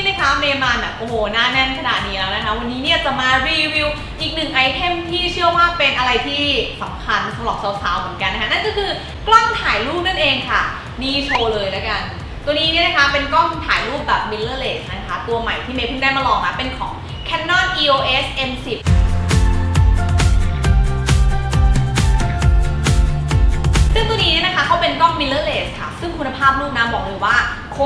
นี่นะคะเมย์มาแบบโอ้โหหน้าแน่นขนาดนี้แล้วนะคะ วันนี้เนี่ยจะมารีวิวอีกหนึ่งไอเทมที่เชื่อว่าเป็นอะไรที่สำคัญสำหรับสาวๆเหมือนกันนะคะนั่นก็คือกล้องถ่ายรูปนั่นเองค่ะ นี่โชว์เลยแล้วกัน ตัวนี้เนี่ยนะคะเป็นกล้องถ่ายรูปแบบ mirrorless นะคะ ตัวใหม่ที่เมย์เพิ่งได้มาลองนะเป็นของ Canon EOS M10 ซึ่งตัวนี้เนี่ยนะคะเขาเป็นกล้อง mirrorless ค่ะ ซึ่งคุณภาพรูปนะบอกเลยว่า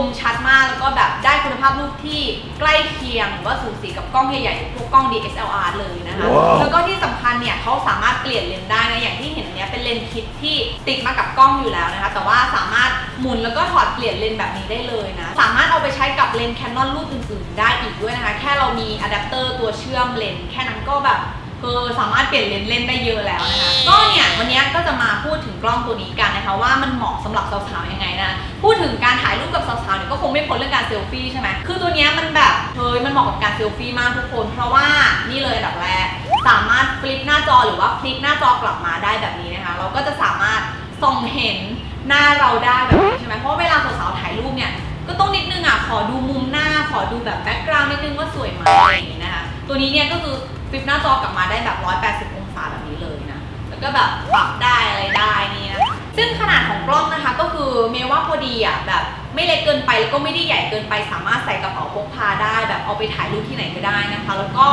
มชัดมากแล้วก็แบบได้คุณภาพรูปที่ใกล้เคียงหรือว่าสูสีกับกล้องใหญ่ๆอย่างพวกกล้อง DSLR เลยนะคะว้าวแล้วก็ที่สำคัญเนี่ยเขาสามารถเปลี่ยนเลนส์ได้นะอย่างที่เห็นเนี้ยเป็นเลนส์คิดที่ติดมากับกล้องอยู่แล้วนะคะ แต่ว่าสามารถหมุนแล้วก็ถอดเปลี่ยนเลนส์แบบนี้ได้เลยนะ สามารถเอาไปใช้กับเลนส์ Canon รุ่นอื่นๆ ได้อีกด้วยนะคะ แค่เรามีอะแดปเตอร์ตัวเชื่อมเลนส์แค่นั้นก็แบบ คือสามารถเปลี่ยนเลนส์เล่นได้เยอะแล้วนะคะ ก็เนี่ยวันนี้ก็จะมาพูดถึงกล้องตัวนี้กันนะคะว่ามันเหมาะสำหรับสาวๆยังไงนะ พูดถึงการถ่ายรูปกับสาวๆเนี่ยก็คงไม่พ้นเรื่องการเซลฟี่ใช่ไหมคือตัวเนี้ยมันแบบเฮ้ยมันเหมาะกับการเซลฟี่มากทุกคน เพราะว่านี่เลยอันดับแรกสามารถฟลิปหน้าจอหรือว่าพลิกหน้าจอกลับมาได้แบบนี้นะคะ เราก็จะสามารถส่องเห็นหน้าเราได้แบบนี้ใช่ไหมเพราะว่าเวลาสาวๆถ่ายรูปเนี่ยก็ต้องนิดนึงอะขอดูมุมหน้าขอดูแบบแบ็กกราวน์นิดนึงว่าสวยไหมอะไรอย่างงี้นะคะตัวนี้เนี่ยก็คือฟ ลิปหน้าจอกลับมาได้แบบ 180 องศาแบบนี้เลยนะ แล้วก็แบบปรับได้อะไรได้นี่นะ ซึ่งขนาดของกล้องนะคะก็คือเมย์ว่าพอดีอะแบบไม่เล็กเกินไปแล้วก็ไม่ได้ใหญ่เกินไปสามารถใส่กระเป๋าพกพาได้แบบเอาไปถ่ายรูปที่ไหนก็ได้นะคะ แล้วก็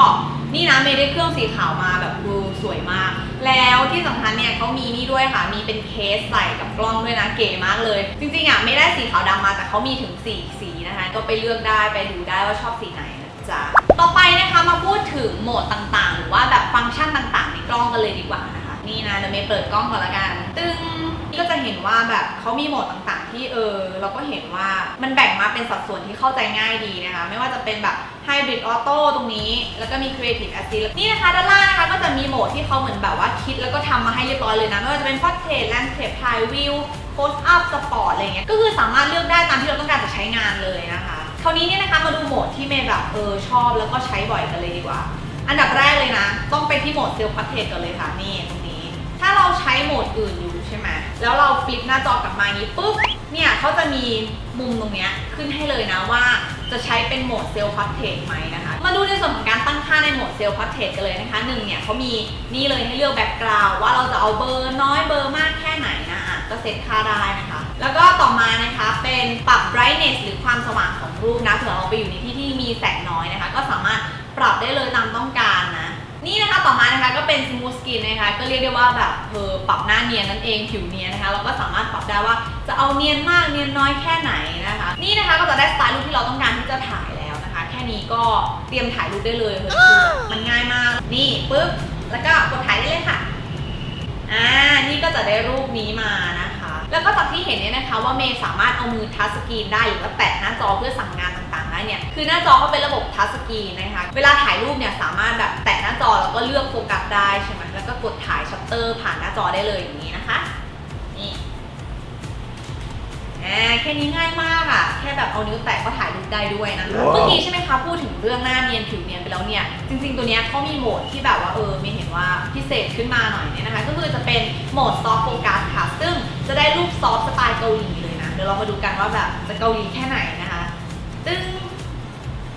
นี่นะเมย์ได้เครื่องสีขาวมาแบบดูสวยมาก แล้วที่สำคัญเนี่ยเขามีนี่ด้วยค่ะ มีเป็นเคสใส่กับกล้องด้วยนะเก๋มากเลย จริงๆอะไม่ได้สีขาวดำมาแต่เขามีถึงสี่สีนะคะ ก็ไปเลือกได้ไปดูได้ว่าชอบสีไหน ต่อไปนะคะมาพูดถึงโหมดต่างๆ หรือว่าแบบฟังก์ชันต่างๆ ในกล้องกันเลยดีกว่านะคะ นี่นะเดี๋ยวเมย์เปิดกล้องก่อนละกัน ตึ้งก็จะเห็นว่าแบบเขามีโหมดต่างๆ ที่เออเราก็เห็นว่ามันแบ่งมาเป็นสัดส่วนที่เข้าใจง่ายดีนะคะ ไม่ว่าจะเป็นแบบ Hybrid Auto ตรงนี้ แล้วก็มี Creative Assist นี่นะคะด้านล่างนะคะก็จะมีโหมดที่เขาเหมือนแบบว่าคิดแล้วก็ทำมาให้เรียบร้อยเลยนะ ไม่ว่าจะเป็น Portrait Landscape High View Close Up Sport อะไรเงี้ยก็คือสามารถเลือกได้ตามที่เราต้องการจะใช้งานเลยนะคะ คราวนี้เนี่ยนะคะมาดูโหมดที่เมย์แบบเออชอบแล้วก็ใช้บ่อยกันเลยดีกว่า อันดับแรกเลยนะ ต้องไปที่โหมด Self Portrait ก่อนเลยค่ะนี่ตรงนี้ ถ้าเราใช้โหมดอื่นอยู่ใช่ไหมแล้วเราฟลิปหน้าจอกลับมาอย่างนี้ปุ๊บเนี่ยเขาจะมีมุมตรงเนี้ยขึ้นให้เลยนะว่าจะใช้เป็นโหมดเซลล์พั r เท t ไหมนะคะ มาดูในส่วนของการตั้งค่าในโหมดเซลล์พั r เท t กันเลยนะคะหนึ่งเนี่ยเขามีนี่เลยให้เลือกแบ็กกราวด์ว่าเราจะเอาเบอร์น้อยเบอร์มากแค่ไหนนะอะก็เซตค่าได้นะคะ แล้วก็ต่อมานะคะเป็นปรับ brightness หรือความสว่างของ รูปนะเผื่อเราไปอยู่ในที่ที่มีแสงน้อยนะคะ ก็สามารถปรับได้เลยตามต้องการนะ นี่นะคะต่อมานะคะก็เป็น smooth skin นะคะ ก็เรียกได้ว่าแบบเออปรับหน้าเนียนนั่นเองผิวเนียนนะคะเราก็สามารถปรับได้ว่าจะเอาเนียนมากเนียนน้อยแค่ไหนนะคะ นี่นะคะก็จะได้สไตล์รูปที่เราต้องการที่จะถ่ายแล้วนะคะ แค่นี้ก็เตรียมถ่ายรูปได้เลยเฮ้ยคือมันง่ายมาก นี่ปึ๊บแล้วก็กดถ่ายได้เลยค่ะอ่านี่ก็จะได้รูปนี้มานะคะ แล้วก็จากที่เห็นเนี่ยนะคะว่าเมย์สามารถเอามือทัชสกรีนได้หรือว่าแตะหน้าจอเพื่อสั่งงานต่างๆได้เนี่ยคือหน้าจอเขาเป็นระบบทัชสกรีนนะคะเวลาถ่ายรูปเนี่ยสามารถแบบแตะหน้าจอแล้วก็เลือกโฟกัสได้ใช่ไหมแล้วก็กดถ่ายชัตเตอร์ผ่านหน้าจอได้เลยอย่างนี้นะคะนี่อ่าแค่นี้ง่ายมาก แค่แบบเอานิ้วแตะก็ถ่ายรูปได้ด้วยนะคะ ว้าว เมื่อกี้ใช่ไหมคะพูดถึงเรื่องหน้าเนียนผิวเนียนไปแล้วเนี่ย จริง ๆ ตัวเนี้ยเขามีโหมดที่แบบว่าเออไม่เห็นว่าพิเศษขึ้นมาหน่อยเนี่ยนะคะ ก็คือจะเป็นโหมดซอฟต์โฟกัสค่ะ ซึ่งจะได้รูปซอฟต์สไตล์เกาหลีเลยนะ เดี๋ยวเรามาดูกันว่าแบบจะเกาหลีแค่ไหนนะคะ ตึ้ง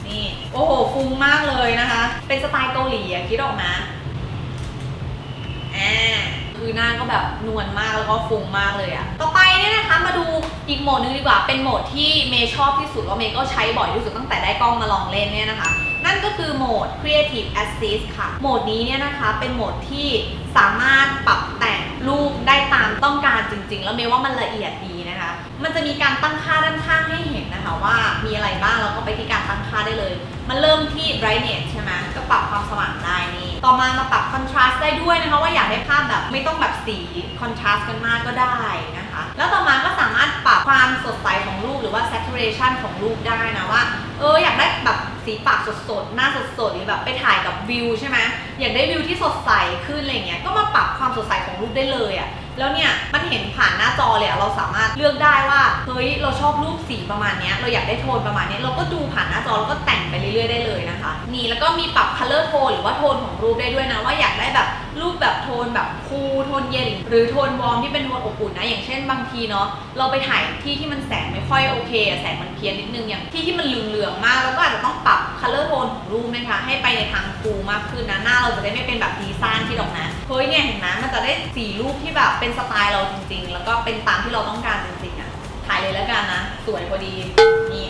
นี่ โอ้โหฟุ้งมากเลยนะคะ เป็นสไตล์เกาหลีอะคิดออกมาอ่าคือหน้าก็แบบนวลมากแล้วก็ฟุ้งมากเลยอะต่อไปเนี่ยนะคะ มาดูอีกโหมดนึงดีกว่า เป็นโหมดที่เมย์ชอบที่สุดว่าเมย์ก็ใช้บ่อยที่สุดตั้งแต่ได้กล้องมาลองเล่นเนี่ยนะคะ นั่นก็คือโหมด Creative Assist ค่ะ โหมดนี้เนี่ยนะคะ เป็นโหมดที่สามารถปรับแต่งรูปได้ตามต้องการจริง ๆ แล้วเมย์ว่ามันละเอียดดีนะคะ มันจะมีการตั้งค่าด้านข้างให้เห็นนะคะ ว่ามีอะไรบ้างแล้วก็ไปที่การตั้งค่าได้เลย มันเริ่มที่ brightness ใช่ไหมก็ปรับความสว่างได้นี่ต่อมามาปรับ contrast ได้ด้วยนะคะว่าอยากได้ภาพแบบไม่ต้องแบบสี contrast กันมากก็ได้นะ แล้วต่อมาก็สามารถปรับความสดใสของรูปหรือว่า saturation ของรูปได้นะว่า เอออยากได้แบบสีปากสดๆ หน้าสดๆ หรือแบบไปถ่ายกับวิวใช่ไหมอยากได้วิวที่สดใสขึ้นอะไรเงี้ย ก็มาปรับความสดใสของรูปได้เลยอะ่ะ แล้วเนี่ยมันเห็นผ่านหน้าจอเลยอะเราสามารถเลือกได้ว่าเฮ้ยเราชอบรูปสีประมาณเนี้ยเราอยากได้โทนประมาณเนี้ยเราก็ดูผ่านหน้าจอแล้วก็แต่งไปเรื่อยๆได้เลยนะคะ นี่แล้วก็มีปรับ color tone หรือว่าโทนของรูปได้ด้วยนะว่าอยากได้แบบรูปแบบโทนแบบคูลโทนเย็น หรือโทนวอร์มที่เป็นโทนอบอุ่นนะอย่างเช่นบางทีเนาะเราไปถ่ายที่ที่มันแสงไม่ค่อยโอเคแสงมันเพี้ยนนิดนึงอย่างที่ที่มันเหลืองๆมากเราก็อาจจะต้องปรับ color tone ของรูปนะคะให้ไปในทางคูลมากขึ้นนะหน้าเราจะได้ไม่เป็นแบบดีไซน์ที่ดอกนะ เฮ้ยเนี่ยเห็นไหมมันจะได้สีรูปที่แบบเป็นสไตล์เราจริง ๆ แล้วก็เป็นตามที่เราต้องการจริงๆอะถ่ายเลยแล้วกันนะ สวยพอดีนี่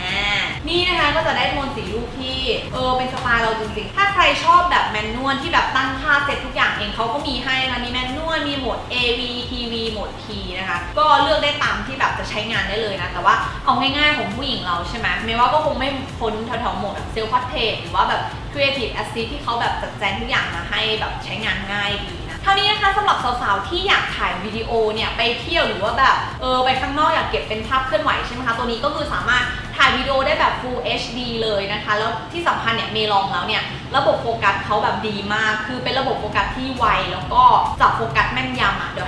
อ่านี่นะคะก็จะได้โทนสีรูปที่เออเป็นสไตล์เราจริงๆ ถ้าใครชอบแบบแมนนวลที่แบบตั้งค่าเสร็จทุกอย่างเองเขาก็มีให้นะมีแมนนวลมีโหมด AV TV โหมด T นะคะ ก็เลือกได้ตามที่แบบจะใช้งานได้เลยนะ แต่ว่าเอาง่ายๆของผู้หญิงเราใช่ไหมไม่ว่าก็คงไม่พ้นแถวๆโหมดแบบเซลล์พัทเทหรือว่าแบบ Creative Assist ที่เขาแบบจัดแจงทุกอย่างมาให้แบบใช้งานง่ายดีนะเท่านี้นะคะสำหรับสาวๆ ที่อยากถ่ายวิดีโอเนี่ยไปเที่ยวหรือว่าแบบเออไปข้างนอกอยากเก็บเป็นภาพเคลื่อนไหวใช่ไหมคะตัวนี้ก็คือสามารถถ่ายวิดีโอได้แบบ Full HD เลยนะคะ แล้วที่สำคัญเนี่ยเมลองแล้วเนี่ยระบบโฟกัสเขาแบบดีมาก คือเป็นระบบโฟกัสที่ไวแล้วก็จับโฟกัสแม่น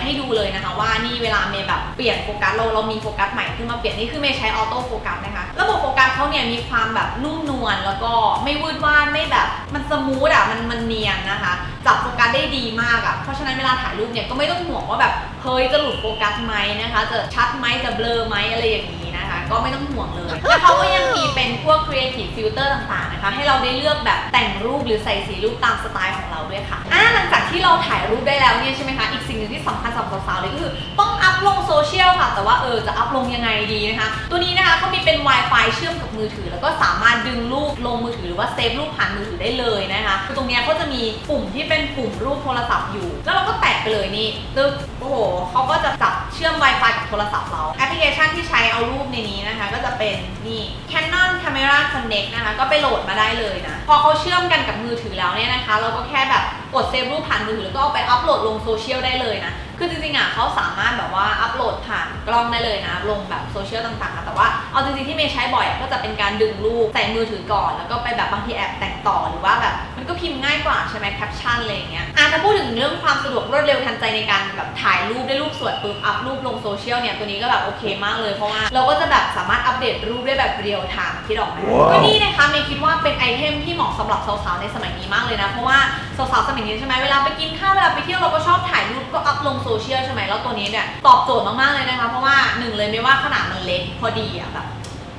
ให้ดูเลยนะคะ ว่านี่เวลาเมย์แบบเปลี่ยนโฟกัสเราเรามีโฟกัสใหม่ขึ้นมาเปลี่ยนนี่คือเมย์ใช้ออโต้โฟกัสนะคะระบบโฟกัสเขาเนี่ยมีความแบบนุ่มนวลแล้วก็ไม่วืดวานไม่แบบมันสมูทอะมันมันเนียนนะคะจับโฟกัสได้ดีมากอะเพราะฉะนั้นเวลาถ่ายรูปเนี่ยก็ไม่ต้องห่วงว่าแบบเฮ้ยจะหลุดโฟกัสไหมนะคะ จะชัดไหมจะเบลอไหมอะไรอย่างนี้ ก็ไม่ต้องห่วงเลย แล้วเขาก็ยังมีเป็นพวก creative filter ต่างๆนะคะ ให้เราได้เลือกแบบแต่งรูปหรือใส่สีรูปตามสไตล์ของเราด้วยค่ะอะหลังจากที่เราถ่ายรูปได้แล้วเนี่ยใช่ไหมคะ อีกสิ่งหนึ่งที่สำคัญสำหรับสาวๆเลยก็คือต้อง พลงโซเชียลค่ะ แต่ว่าเออจะอัพลงยังไงดีนะคะ ตัวนี้นะคะเขามีเป็น Wi-Fi เชื่อมกับมือถือ แล้วก็สามารถดึงรูปลงมือถือหรือว่าเซฟรูปผ่านมือถือได้เลยนะคะคือตรงนี้ยเขาจะมีปุ่มที่เป็นปุ่มรูปโทรศัพท์อยู่ แล้วเราก็แตะไปเลยนี่ตึ๊บโอ้โหเขาก็จะจับเชื่อม Wi-Fi กับโทรศัพท์เราแอปพลิเคชันที่ใช้เอารูปในนี้นะคะ ก็จะเป็นนี่ Canon Camera Connect นะคะ ก็ไปโหลดมาได้เลยนะ พอเขาเชื่อมกันกับมือถือแล้วเนี่ยนะคะ เราก็แค่แบบกดเซฟรูปผ่านมือถือแล้วก็เอาไปอัปโหลดลงโซเชียลได้เลยนะ คือจริงๆอะเขาสามารถแบบว่าอัปโหลดผ่านกล้องได้เลยนะ ลงแบบโซเชียลต่างๆ แต่ว่าเอาจริงๆที่เมย์ใช้บ่อยก็จะเป็นการดึงรูปใส่มือถือก่อนแล้วก็ไปแบบบางทีแอบแต่งต่อหรือว่าแบบมันก็พิมพ์ง่ายกว่าใช่ไหมแคปชั่นอะไรอย่างเงี้ยอะถ้าพูดถึงเรื่องความสะดวกรวดเร็วทันใจในการแบบถ่ายรูปได้รูปสวยปุ๊บอัพรูปลงโซเชียลเนี่ยตัวนี้ก็แบบโอเคมากเลยเพราะว่าเราก็จะแบบสามารถ ปเดตรูปได้แบบเรียลไทม์ที่ดอกไม้ว้าว ก็นี่นะคะเมย์คิดว่าเป็นไอเทมที่เหมาะสำหรับสาวๆในสมัยนี้มากเลยนะ เพราะว่าสาวๆสมัยนี้ใช่ไหมเวลาไปกินข้าวเวลาไปเที่ยวเราก็ชอบถ่ายรูปก็อัพลงโซเชียลใช่ไหมแล้วตัวนี้เนี่ยตอบโจทย์มากๆเลยนะคะเพราะว่าหนึ่งเลยไม่ว่าขนาดมันเล็กพอดีอะแบบ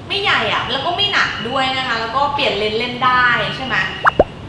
ไม่ใหญ่อะแล้วก็ไม่หนักด้วยนะคะ แล้วก็เปลี่ยนเลนส์เล่นได้ใช่ไหม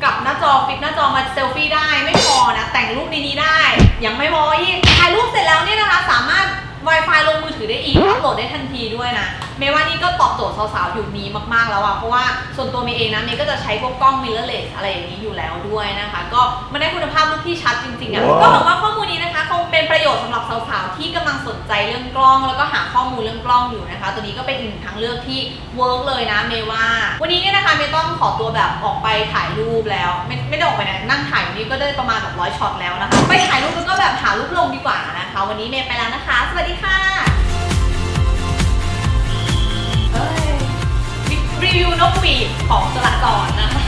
กลับหน้าจอฟิกหน้าจอมาเซลฟี่ได้ไม่พอนะ แต่งรูปดีๆได้ ยังไม่พออีกถ่ายรูปเสร็จแล้วเนี่ยนะคะ สามารถ Wi-Fi ลงมือถือได้อีกอัปโหลดได้ทันทีด้วยนะ เมย์ว่านี่ก็ตอบโจทย์สาวๆ อยู่นี้มากๆแล้วอะเพราะว่าส่วนตัวเมย์เองนะเมย์ก็จะใช้พวกกล้อง mirrorless อะไรอย่างนี้อยู่แล้วด้วยนะคะ ก็มันได้คุณภาพรูปที่ชัดจริงๆอะว้าว ก็หวังว่าข้อมูลนี้นะคะ คงเป็นประโยชน์สำหรับสาวๆ ที่กำลังสนใจเรื่องกล้อง แล้วก็หาข้อมูลเรื่องกล้องอยู่นะคะ ตัวนี้ก็เป็นอีกหนึ่งทางเลือกที่เวิร์กเลยนะเมย์ว่า วันนี้เนี่ยนะคะเมย์ต้องขอตัวแบบออกไปถ่ายรูปแล้วไม่ไม่ได้ออกไปนะนั่งถ่ายอยู่นี่ก็ได้ประมาณแบบร้อยช็อตแล้วนะคะไปถ่ายรูปแล้วก็แบบหารูปลงดีกว่านะคะ วันนี้เมย์ไปแล้วนะคะ สวัสดีค่ะ รีวิวนกหวีดของสละจรนะคะ